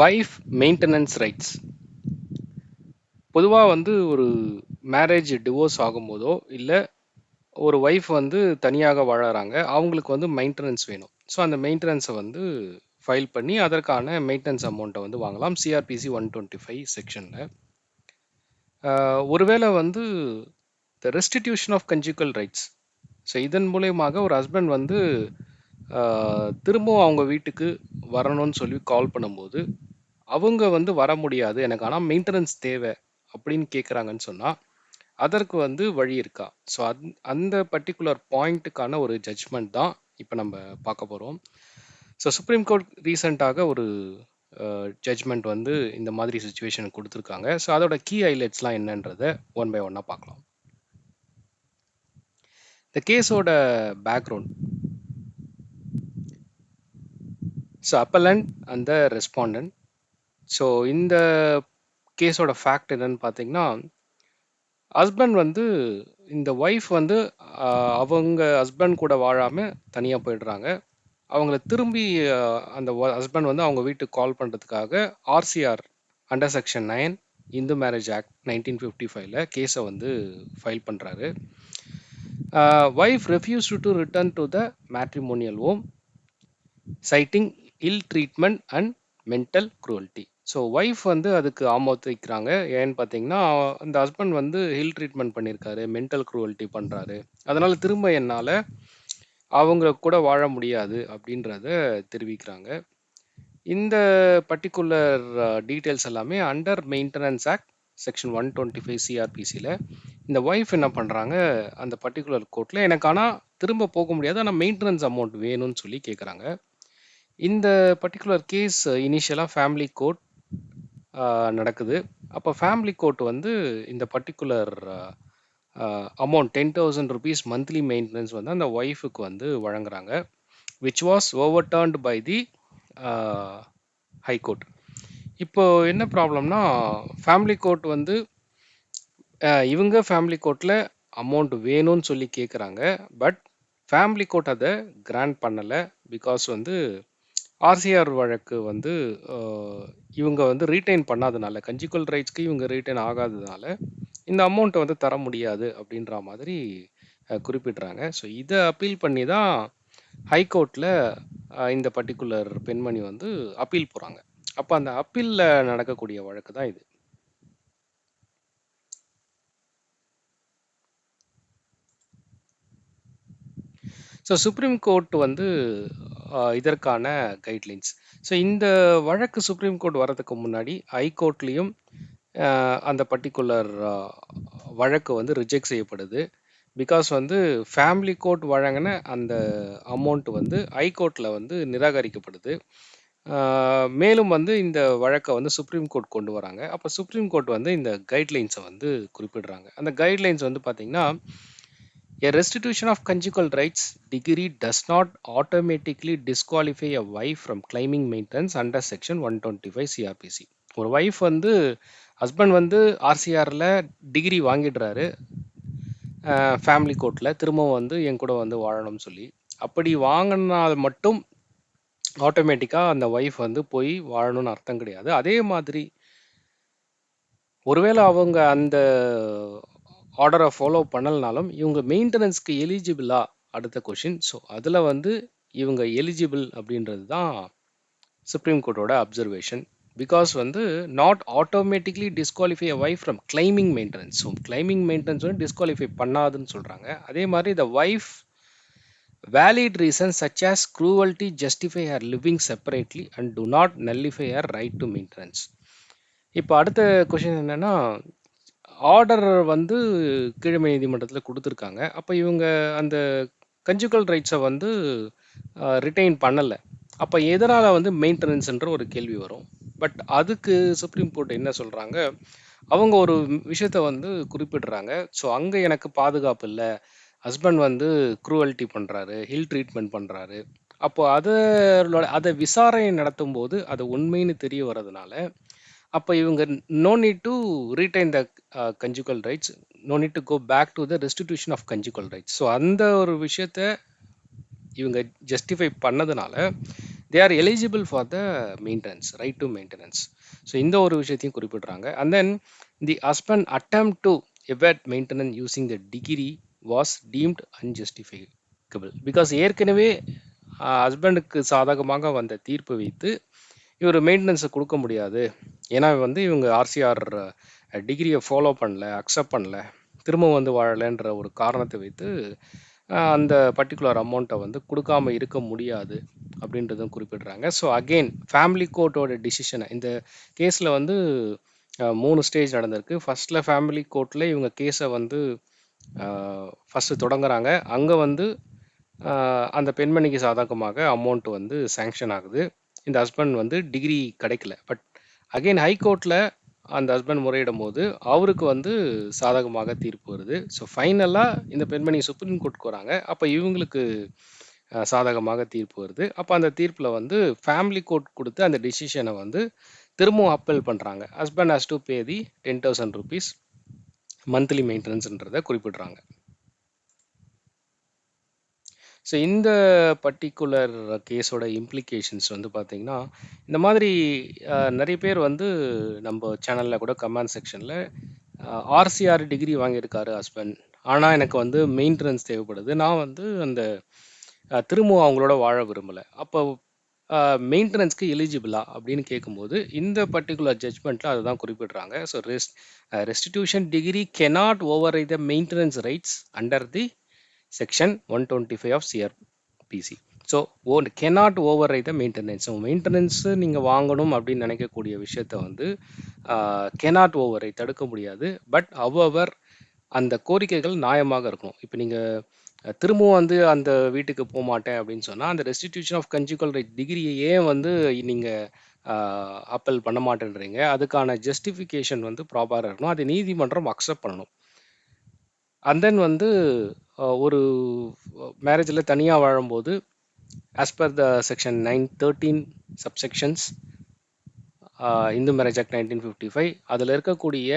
Wife maintenance rights பொதுவாக வந்து ஒரு மேரேஜ் டிவோர்ஸ் ஆகும்போதோ இல்லை ஒரு ஒய்ஃப் வந்து தனியாக வாழறாங்க அவங்களுக்கு வந்து மெயின்டெனன்ஸ் வேணும். ஸோ அந்த மெயின்டெனன்ஸை வந்து ஃபைல் பண்ணி அதற்கான மெயின்டெனன்ஸ் அமௌண்ட்டை வந்து வாங்கலாம். சிஆர்பிசி ஒன் டுவெண்ட்டி ஃபைவ் செக்ஷனில் ஒருவேளை வந்து the restitution of conjugal rights so இதன் மூலயமாக ஒரு ஹஸ்பண்ட் வந்து திரும்பவும் அவங்க வீட்டுக்கு வரணும்னு சொல்லி கால் பண்ணும்போது அவங்க வந்து வர முடியாது எனக்கு ஆனால் மெயின்டெனன்ஸ் தேவை அப்படின்னு கேட்குறாங்கன்னு சொன்னால் அதற்கு வந்து வழி இருக்கா? ஸோ அந் அந்த பர்டிகுலர் பாயிண்ட்டுக்கான ஒரு ஜட்ஜ்மெண்ட் தான் இப்போ நம்ம பார்க்க போகிறோம் ஸோ சுப்ரீம் கோர்ட் ரீசெண்டாக ஒரு ஜட்ஜ்மெண்ட் வந்து இந்த மாதிரி சுச்சுவேஷன் கொடுத்துருக்காங்க. ஸோ அதோட கீ ஹைலைட்ஸ்லாம் என்னன்றதை ஒன் பை ஒன்னாக பார்க்கலாம். இந்த கேஸோட பேக்ரவுண்ட் ஸோ அப்பலண்ட் அந்த ரெஸ்பாண்டன்ட் ஸோ இந்த கேஸோட ஃபேக்ட் என்னன்னு பார்த்தீங்கன்னா ஹஸ்பண்ட் வந்து இந்த ஒய்ஃப் வந்து அவங்க ஹஸ்பண்ட் கூட வாழாமல் தனியாக போயிடுறாங்க. அவங்கள திரும்பி அந்த ஹஸ்பண்ட் வந்து அவங்க வீட்டுக்கு கால் பண்ணுறதுக்காக RCR under section nine Hindu marriage act nineteen fifty ஃபைவ்ல கேஸை வந்து ஃபைல் பண்ணுறாரு wife refuse to return to the matrimonial home citing ill treatment and mental cruelty so wife வந்து அதுக்கு ஆமோதிக்கிறாங்க. ஏன்னு பார்த்தீங்கன்னா அந்த ஹஸ்பண்ட் வந்து ஹில் ட்ரீட்மெண்ட் பண்ணியிருக்காரு மென்டல் குரூவல்ட்டி பண்ணுறாரு அதனால் திரும்ப என்னால் அவங்க கூட வாழ முடியாது அப்படின்றத தெரிவிக்கிறாங்க. இந்த பர்டிகுலர் டீட்டெயில்ஸ் uh, எல்லாமே under maintenance act section one twenty five சிஆர்பிசியில் இந்த ஒய்ஃப் என்ன பண்ணுறாங்க அந்த பர்டிகுலர் கோர்ட்டில் எனக்கு ஆனால் திரும்ப போக முடியாது ஆனால் மெயின்டெனன்ஸ் அமௌண்ட் வேணும்னு சொல்லி கேட்குறாங்க இந்த பர்டிகுலர் கேஸ் இனிஷியலாக ஃபேமிலி கோர்ட் நடக்குது. அப்போ ஃபேமிலி கோர்ட் வந்து இந்த particular amount ten thousand rupees monthly maintenance வந்து அந்த ஒய்ஃபுக்கு வந்து வழங்குறாங்க which was overturned by the high court இப்போ என்ன ப்ராப்ளம்னா ஃபேமிலி கோர்ட் வந்து uh, இவங்க ஃபேமிலி கோர்ட்டில் அமௌண்ட் வேணும்னு சொல்லி கேட்குறாங்க பட் ஃபேமிலி கோர்ட் அதை கிராண்ட் பண்ணலை பிகாஸ் வந்து ஆர்சிஆர் வழக்கு வந்து இவங்க வந்து ரீட்டைன் பண்ணாதனால கஞ்சிக்கல் ரைட்ஸ்க்கு இவங்க ரீட்டைன் ஆகாததுனால இந்த அமௌண்ட்டை வந்து தர முடியாது அப்படின்ற மாதிரி குறிப்பிடுறாங்க. ஸோ இதை அப்பீல் பண்ணி தான் ஹைகோர்ட்டில் இந்த பர்டிகுலர் பெண்மணி வந்து அப்பீல் போகிறாங்க அப்போ அந்த அப்பீலில் நடக்கக்கூடிய வழக்கு தான் இது. ஸோ சுப்ரீம் கோர்ட் வந்து இதற்கான கைட்லைன்ஸ் ஸோ இந்த வழக்கு சுப்ரீம் கோர்ட் வரதுக்கு முன்னாடி ஹைகோர்ட்லேயும் அந்த பர்டிகுலர் வழக்கு வந்து ரிஜெக்ட் செய்யப்படுது. பிகாஸ் வந்து ஃபேமிலி கோர்ட் வழங்கின அந்த அமௌண்ட் வந்து ஹைகோர்ட்டில் வந்து நிராகரிக்கப்படுது. மேலும் வந்து இந்த வழக்கை வந்து சுப்ரீம் கோர்ட் கொண்டு வராங்க. அப்போ சுப்ரீம் கோர்ட் வந்து இந்த கைட்லைன்ஸை வந்து குறிப்பிடுறாங்க. அந்த கைட்லைன்ஸ் வந்து பார்த்திங்கன்னா A restitution of conjugal rights degree does not automatically disqualify a wife from claiming maintenance under section 125 CRPC. ஒரு ஒய்ஃப் வந்து ஹஸ்பண்ட் வந்து ஆர்சிஆரில் டிகிரி வாங்கிடுறாரு ஃபேமிலி கோர்ட்டில் திரும்பவும் வந்து என் கூட வந்து வாழணும்னு சொல்லி அப்படி வாங்கினால் மட்டும் ஆட்டோமேட்டிக்காக அந்த ஒய்ஃப் வந்து போய் வாழணும்னு அர்த்தம் கிடையாது அதே மாதிரி ஒருவேளை அவங்க அந்த ஆர்டரை ஃபாலோ பண்ணலனாலும் இவங்க மெயின்டெனன்ஸ்க்கு எலிஜிபிளா அடுத்த கொஷின் ஸோ அதில் வந்து இவங்க எலிஜிபிள் அப்படின்றது தான் சுப்ரீம் கோர்ட்டோட அப்சர்வேஷன் பிகாஸ் வந்து not automatically disqualify wife from claiming maintenance so claiming maintenance வந்து டிஸ்குவாலிஃபை பண்ணாதுன்னு சொல்கிறாங்க அதே மாதிரி the wife valid reason such as cruelty justify or living separately and do not nullify her right to maintenance இப்போ அடுத்த question என்னென்னா order வந்து கீழமை நீதிமன்றத்தில் கொடுத்துருக்காங்க. அப்போ இவங்க அந்த கன்ஜுகல் ரைட்ஸை வந்து ரிட்டைன் பண்ணலை. அப்போ எதனால் வந்து மெயின்டெனன்ஸ்ன்ற ஒரு கேள்வி வரும். பட் அதுக்கு சுப்ரீம் கோர்ட் என்ன சொல்கிறாங்க அவங்க ஒரு விஷயத்த வந்து குறிப்பிடுறாங்க. ஸோ அங்கே எனக்கு பாதுகாப்பு இல்லை. ஹஸ்பண்ட் வந்து குரூவல்ட்டி பண்ணுறாரு ஹில் ட்ரீட்மெண்ட் பண்ணுறாரு அப்போ அதோட அதை விசாரணை நடத்தும் போது அது உண்மைன்னு தெரிய வர்றதுனால அப்போ இவங்க no need to retain the conjugal rights no need to go back to the restitution of conjugal rights so அந்த ஒரு விஷயத்த இவங்க ஜஸ்டிஃபை பண்ணதுனால they are eligible for the maintenance right to maintenance so இந்த ஒரு விஷயத்தையும் குறிப்பிட்றாங்க. And then the husband attempt to avert maintenance using the decree was deemed unjustifiable because ஏற்கனவே uh, ஹஸ்பண்டுக்கு சாதகமாக வந்த தீர்ப்பு வைத்து இவர் மெயின்டெனன்ஸை கொடுக்க முடியாது. ஏன்னா வந்து இவங்க ஆர்சிஆர் டிகிரியை ஃபாலோ பண்ணல அக்செப்ட் பண்ணல திரும்ப வந்து வாழலைன்ற ஒரு காரணத்தை வைத்து அந்த பர்டிகுலர் அமௌண்ட்டை வந்து கொடுக்காம இருக்க முடியாது அப்படின்றதும் குறிப்பிடுறாங்க. ஸோ அகெயின் ஃபேமிலி கோர்ட்டோட டிசிஷனை இந்த கேஸில் வந்து மூணு ஸ்டேஜ் நடந்திருக்கு. ஃபர்ஸ்ட்டில் ஃபேமிலி கோர்ட்டில் இவங்க கேஸை வந்து ஃபஸ்ட்டு தொடங்குறாங்க. அங்கே வந்து அந்த பெண்மணிக்கு சாதகமாக அமௌண்ட் வந்து சேங்ஷன் ஆகுது. இந்த ஹஸ்பண்ட் வந்து டிகிரி கிடைக்கல. பட் அகெயின் ஹைகோர்ட்டில் அந்த ஹஸ்பண்ட் முறையிடும் போது அவருக்கு வந்து சாதகமாக தீர்ப்பு வருது. ஸோ ஃபைனலாக இந்த பெண்மணி சுப்ரீம் கோர்ட்டுக்கு வராங்க. அப்போ இவங்களுக்கு சாதகமாக தீர்ப்பு வருது. அப்போ அந்த தீர்ப்பில் வந்து ஃபேமிலி கோர்ட் கொடுத்து அந்த டிசிஷனை வந்து திரும்பவும் அப்பீல் பண்ணுறாங்க husband has to pay the ten thousand rupees monthly மெயின்டெனன்ஸ்ன்றதை குறிப்பிடுறாங்க. ஸோ இந்த பர்டிகுலர் கேஸோட இம்ப்ளிகேஷன்ஸ் வந்து பார்த்திங்கன்னா இந்த மாதிரி நிறைய பேர் வந்து நம்ம சேனலில் கூட கமெண்ட் செக்ஷனில் ஆர்சிஆர் டிகிரி வாங்கியிருக்காரு ஹஸ்பண்ட் ஆனால் எனக்கு வந்து மெயின்டெனன்ஸ் தேவைப்படுது. நான் வந்து அந்த திரும்பவும் அவங்களோட வாழ விரும்பலை. அப்போ மெயின்டெனன்ஸ்க்கு எலிஜிபிளா அப்படின்னு கேட்கும்போது இந்த பர்டிகுலர் ஜட்ஜ்மெண்ட்டில் அதுதான் குறிப்பிடுறாங்க. So rest restitution decree cannot over the maintenance rights under the section one twenty five of CRPC so own cannot over right the maintenance so maintenance நீங்கள் வாங்கணும் அப்படின்னு நினைக்கக்கூடிய விஷயத்த வந்து கெனாட் ஓவரை தடுக்க முடியாது. பட் அவ்வவர் அந்த கோரிக்கைகள் நியாயமாக இருக்கணும். இப்போ நீங்கள் திரும்பவும் வந்து அந்த வீட்டுக்கு போக மாட்டேன் அப்படின்னு சொன்னால் அந்த ரெஸ்டிடியூஷன் ஆஃப் கன்ஜுகல் ரைட் டிகிரியை ஏன் வந்து நீங்கள் அப்பல் பண்ண மாட்டேன்றீங்க. அதுக்கான ஜஸ்டிஃபிகேஷன் வந்து ப்ராப்பராக இருக்கணும். அதை நீதிமன்றம் அக்செப்ட் பண்ணணும். அண்ட் தென் வந்து ஒரு மேரேஜில் தனியாக வாழும்போது as per the section nine thirteen subsections Hindu marriage act nineteen fifty five அதில் இருக்கக்கூடிய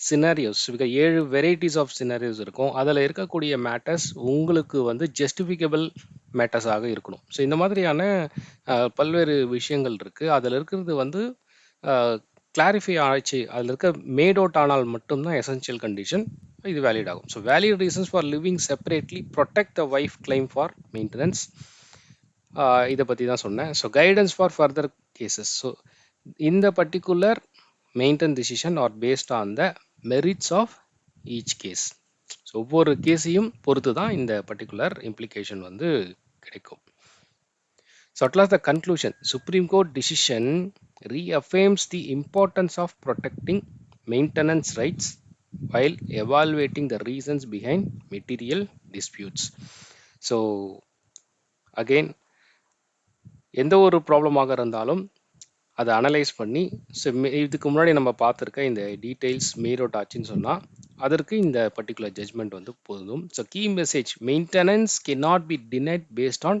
சினாரியோஸ் மிக ஏழு வெரைட்டிஸ் ஆஃப் சினாரியோஸ் இருக்கும். அதில் இருக்கக்கூடிய மேட்டர்ஸ் உங்களுக்கு வந்து ஜஸ்டிஃபிகபிள் மேட்டர்ஸாக இருக்கணும். ஸோ இந்த மாதிரியான பல்வேறு விஷயங்கள் இருக்குது அதில் இருக்கிறது வந்து கிளாரிஃபை ஆச்சு. அதில் இருக்க மேட் அவுட் ஆனால் மட்டும்தான் எசென்ஷியல் கண்டிஷன் இது வேலிட் ஆகும். So valid reasons for living separately protect the wife claim for maintenance இதை பற்றி தான் சொன்னேன். So guidance for further cases so இந்த particular maintain decision are based on the merits of each case so ஒவ்வொரு கேஸையும் பொறுத்து தான் இந்த பர்டிகுலர் இம்ப்ளிகேஷன் வந்து கிடைக்கும். So at last the conclusion supreme court decision reaffirms the importance of protecting maintenance rights while evaluating the reasons behind material disputes. So again எந்த ஒரு ப்ராப்ளமாக இருந்தாலும் அதை அனலைஸ் பண்ணி ஸோ இதுக்கு முன்னாடி நம்ம பார்த்துருக்க இந்த டீட்டெயில்ஸ் மேட் ஆச்சுன்னு சொன்னால் அதற்கு இந்த பர்டிகுலர் ஜட்மெண்ட் வந்து போதும் so key message maintenance can not be denied based on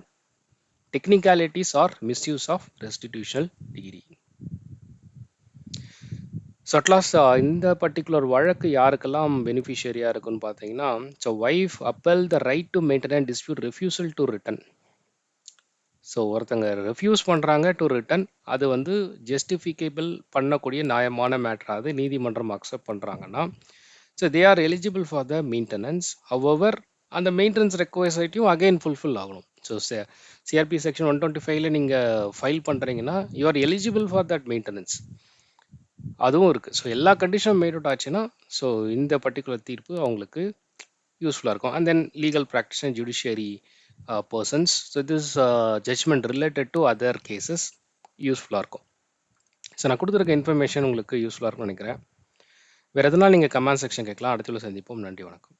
technicalities or misuse of restitutional decree so at last இந்த பர்டிகுலர் வழக்கு யாருக்கெல்லாம் பெனிஃபிஷியரியாக இருக்குன்னு பார்த்தீங்கன்னா so wife appeal the right to maintain dispute refusal to return so ஒருத்தங்க refuse பண்ணுறாங்க to return அது வந்து ஜஸ்டிஃபிகேபிள் பண்ணக்கூடிய நியாயமான மேட்ரு அது நீதிமன்றம் அக்செப்ட் பண்ணுறாங்கன்னா so they are eligible for the maintenance our அந்த மெயின்டெனன்ஸ் ரெக்வயர்சைட்டையும் அகைன் ஃபுல்ஃபில் ஆகணும். So CRP section one twenty ஃபைவ்ல நீங்கள் ஃபைல் பண்ணுறீங்கன்னா you are eligible for that maintenance அதுவும் இருக்குது ஸோ எல்லா கண்டிஷனும் மேட் அவுட் ஆச்சுன்னா ஸோ இந்த பர்டிகுலர் தீர்ப்பு அவங்களுக்கு யூஸ்ஃபுல்லாக இருக்கும். And then legal practice and judiciary persons so this judgment related to other cases யூஸ்ஃபுல்லாக இருக்கும். ஸோ நான் கொடுத்துருக்க இன்ஃபர்மேஷன் உங்களுக்கு யூஸ்ஃபுல்லாக இருக்கும்னு நினைக்கிறேன். வேறு எதனால் நீங்கள் கமெண்ட் செக்ஷன் கேட்கலாம். அடுத்துள்ள சந்திப்போம். நன்றி வணக்கம்.